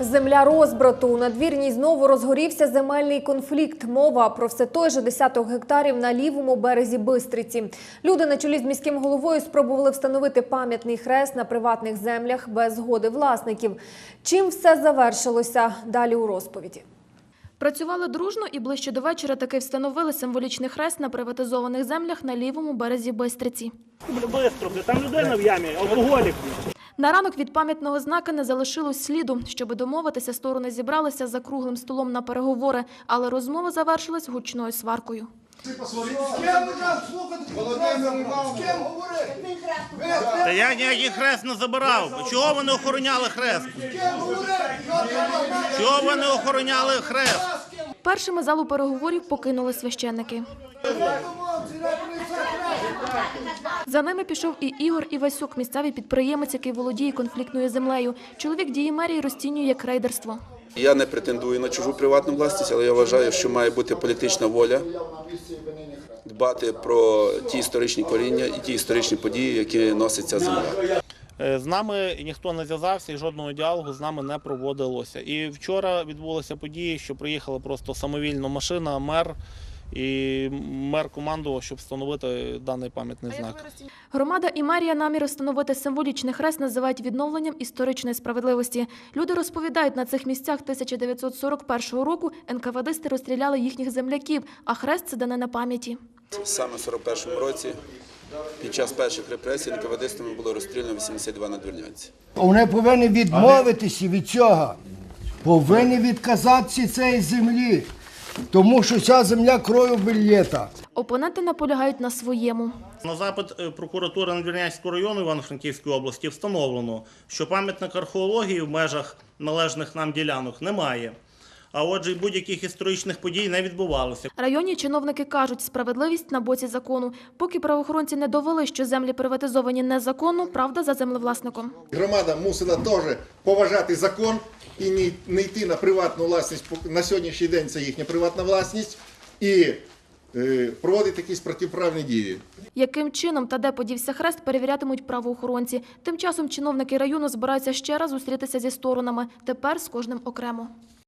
Земля розбрату. У надвірній знову розгорівся земельний конфлікт. Мова про все той же десяток гектарів на лівому березі Бистриці. Люди на чолі з міським головою спробували встановити пам'ятний хрест на приватних землях без згоди власників. Чим все завершилося? Далі у розповіді. Працювали дружно і ближче до вечора таки встановили символічний хрест на приватизованих землях на лівому березі Бистриці. Бистро, там людина в ямі, алкоголік. На ранок від пам'ятного знака не залишилось сліду. Щоби домовитися, сторони зібралися за круглим столом на переговори, але розмова завершилась гучною сваркою. Та я ніякий хрест не забирав. Чого ви не охороняли хрест? Чого ви не охороняли хрест? Першими залу переговорів покинули священники. За ними пішов і Ігор Івасюк, місцевий підприємець, який володіє конфліктною землею. Чоловік дії мерії розцінює як рейдерство. Я не претендую на чужу приватну власність, але я вважаю, що має бути політична воля дбати про ті історичні коріння і ті історичні події, які носить ця земля. Е, З нами ніхто не зв'язався і жодного діалогу з нами не проводилося. І вчора відбулися події, що приїхала просто самовільно машина, мер. І мер командував, щоб встановити даний пам'ятний знак. Громада і мерія намір встановити символічний хрест називають відновленням історичної справедливості. Люди розповідають, на цих місцях 1941 року НКВДисти розстріляли їхніх земляків, а хрест це дане на пам'яті. Саме в 41-му році, під час перших репресій, НКВДистами було розстріляно 82 надвірнянці. Вони повинні відмовитися від цього. Повинні відказатися цієї землі. Тому що ця земля крою бельєта. Опоненти наполягають на своєму. На запит е, прокуратури Надвірнянського району Івано-Франківської області встановлено, що пам'ятник археології в межах належних нам ділянок немає. А отже, будь-яких історичних подій не відбувалося. Районні чиновники кажуть, справедливість на боці закону. Поки правоохоронці не довели, що землі приватизовані незаконно, правда за землевласником. Громада мусила теж поважати закон і не, йти на приватну власність. Пок- На сьогоднішній день це їхня приватна власність і е, проводити якісь протиправні дії. Яким чином та де подівся хрест, перевірятимуть правоохоронці. Тим часом чиновники району збираються ще раз зустрітися зі сторонами, тепер з кожним окремо.